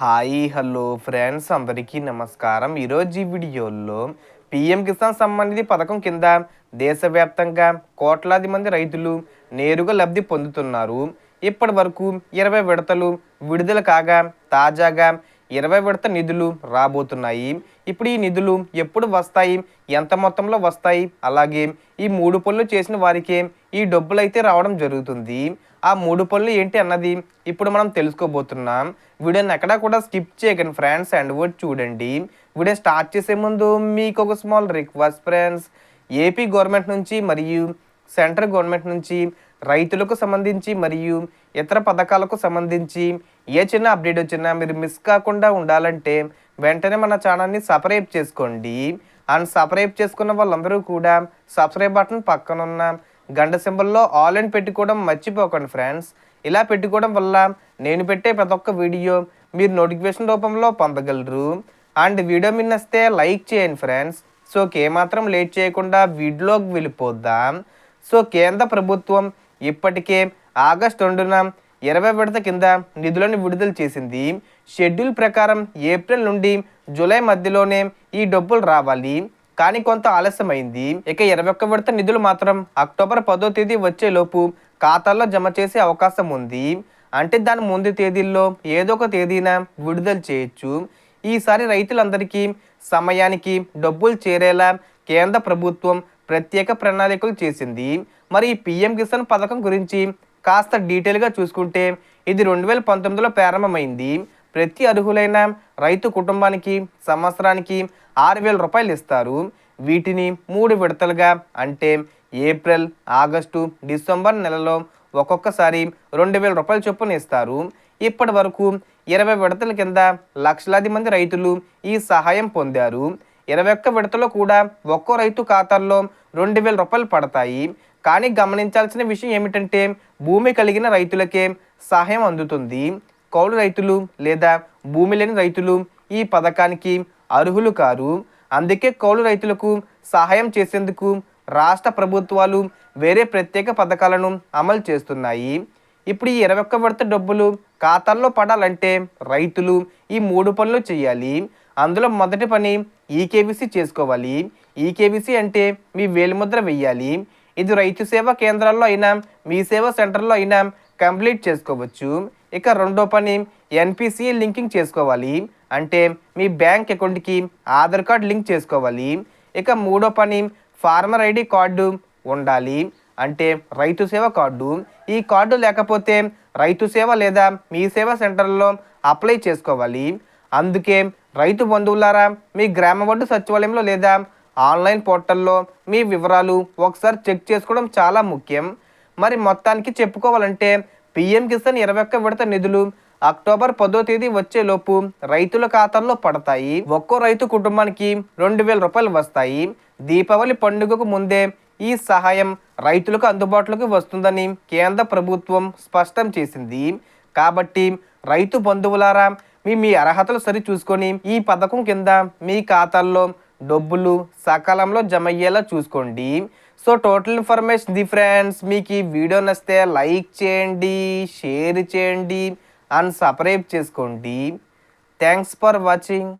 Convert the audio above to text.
Hi hello friends అందరికీ నమస్కారం. ఈరోజు ఈ వీడియోలో పిఎం కిసాన్ సమ్మాన్ నిధి పథకం కింద దేశవ్యాప్తంగా కోట్లాది మంది రైతులు నేరుగా లబ్ధి పొందుతున్నారు. ఇప్పటి వరకు ఇరవై విడతలు విడుదల కాగా తాజాగా ఇరవై విడత నిధులు రాబోతున్నాయి. ఇప్పుడు ఈ నిధులు ఎప్పుడు వస్తాయి? ఎంత మొత్తంలో వస్తాయి? అలాగే ఈ మూడు పనులు చేసిన వారికి ఈ డబ్బులు అయితే రావడం జరుగుతుంది. ఆ మూడు పనులు ఏంటి అన్నది ఇప్పుడు మనం తెలుసుకోబోతున్నాం. వీడియోని ఎక్కడా కూడా స్కిప్ చేయకండి ఫ్రెండ్స్ అండ్ వర్డ్ చూడండి. వీడియో స్టార్ట్ చేసే ముందు మీకు ఒక small request friends AP government నుంచి మరియు సెంట్రల్ గవర్నమెంట్ నుంచి రైతులకు సంబంధించి మరియు ఇతర పథకాలకు సంబంధించి ఏ చిన్న అప్డేట్ వచ్చినా మీరు మిస్ కాకుండా ఉండాలంటే వెంటనే మన ఛానల్ని సబ్స్క్రైబ్ చేసుకోండి. అండ్ సబ్స్క్రైబ్ చేసుకున్న వాళ్ళందరూ కూడా సబ్స్క్రైబ్ బటన్ పక్కనున్న గంట సింబల్లో ఆల్ అండ్ పెట్టుకోవడం మర్చిపోకండి ఫ్రెండ్స్ ఇలా పెట్టుకోవడం వల్ల నేను పెట్టే ప్రతి ఒక్క వీడియో మీరు నోటిఫికేషన్ రూపంలో పొందగలరు. అండ్ వీడియో మిన్నస్తే లైక్ చేయండి ఫ్రెండ్స్ సో ఏమాత్రం లేట్ చేయకుండా వీడియోకి వెళ్ళిపోద్దాం సో కేంద్ర ప్రభుత్వం ఇప్పటికే ఆగస్టు రెండున ఇరవై విడత కింద నిధులను విడుదల చేసింది. షెడ్యూల్ ప్రకారం ఏప్రిల్ నుండి జూలై మధ్యలోనే ఈ డబ్బులు రావాలి. కానీ కొంత ఆలస్యమైంది. ఇక ఇరవై ఒక్క విడత నిధులు మాత్రం అక్టోబర్ పదో తేదీ వచ్చేలోపు ఖాతాల్లో జమ చేసే అవకాశం ఉంది. అంటే దాని ముందు తేదీల్లో ఏదో ఒక తేదీన విడుదల చేయొచ్చు. ఈసారి రైతులందరికీ సమయానికి డబ్బులు చేరేలా కేంద్ర ప్రభుత్వం ప్రత్యేక ప్రణాళికలు చేసింది. మరి ఈ పిఎం కిసాన్ పథకం గురించి కాస్త డీటెయిల్గా చూసుకుంటే ఇది రెండు వేల పంతొమ్మిదిలో ప్రారంభమైంది. ప్రతి అర్హులైన రైతు కుటుంబానికి సంవత్సరానికి ఆరు వేల రూపాయలు ఇస్తారు. వీటిని మూడు విడతలుగా అంటే ఏప్రిల్ ఆగస్టు డిసెంబర్ నెలలో ఒక్కొక్కసారి రెండు వేల రూపాయల చొప్పున ఇస్తారు. ఇప్పటి వరకు ఇరవై విడతల కింద లక్షలాది మంది రైతులు ఈ సహాయం పొందారు. ఇరవై ఒక్క విడతలో కూడా ఒక్కో రైతు ఖాతాల్లో రెండు వేల రూపాయలు పడతాయి. కానీ గమనించాల్సిన విషయం ఏమిటంటే భూమి కలిగిన రైతులకే సహాయం అందుతుంది. కౌలు రైతులు లేదా భూమి లేని రైతులు ఈ పథకానికి అర్హులు కారు. అందుకే కౌలు రైతులకు సహాయం చేసేందుకు రాష్ట్ర ప్రభుత్వాలు వేరే ప్రత్యేక పథకాలను అమలు చేస్తున్నాయి. ఇప్పుడు ఈ ఇరవై ఒక్క విడత డబ్బులు ఖాతాల్లో పడాలంటే రైతులు ఈ మూడు పనులు చేయాలి. అందులో మొదటి పని ఈకేబీసీ చేసుకోవాలి. ఈకేబీసీ అంటే మీ వేలిముద్ర వెయ్యాలి. ఇది రైతు సేవా కేంద్రాల్లో అయినా మీ సేవా సెంటర్లో అయినా కంప్లీట్ చేసుకోవచ్చు. ఇక రెండో పని ఎన్పిసి లింకింగ్ చేసుకోవాలి. అంటే మీ బ్యాంక్ అకౌంట్కి ఆధార్ కార్డ్ లింక్ చేసుకోవాలి. ఇక మూడో పని ఫార్మర్ ఐడి కార్డు ఉండాలి. అంటే రైతు సేవ కార్డు. ఈ కార్డు లేకపోతే రైతు సేవ లేదా మీ సేవ సెంటర్లో అప్లై చేసుకోవాలి. అందుకే రైతు బంధువులారా మీ గ్రామ వడ్డు సచివాలయంలో లేదా ఆన్లైన్ పోర్టల్లో మీ వివరాలు ఒకసారి చెక్ చేసుకోవడం చాలా ముఖ్యం. మరి మొత్తానికి చెప్పుకోవాలంటే పిఎం కిసాన్ ఇరవై ఒక్క విడత నిధులు అక్టోబర్ పదో తేదీ వచ్చేలోపు రైతుల ఖాతాల్లో పడతాయి. ఒక్కో రైతు కుటుంబానికి రెండు వేల రూపాయలు వస్తాయి. దీపావళి పండుగకు ముందే ఈ సహాయం రైతులకు అందుబాటులోకి వస్తుందని కేంద్ర ప్రభుత్వం స్పష్టం చేసింది. కాబట్టి రైతు బంధువులారా మీ మీ అర్హతలు సరి చూసుకొని ఈ పథకం కింద మీ ఖాతాల్లో డబ్బులు సకాలంలో జమ అయ్యేలా చూసుకోండి. So total information the friends మీకు ఈ వీడియో నచ్చితే లైక్ చేయండి షేర్ చేయండి అండ్ సబ్స్క్రైబ్ చేసుకోండి. Thanks for watching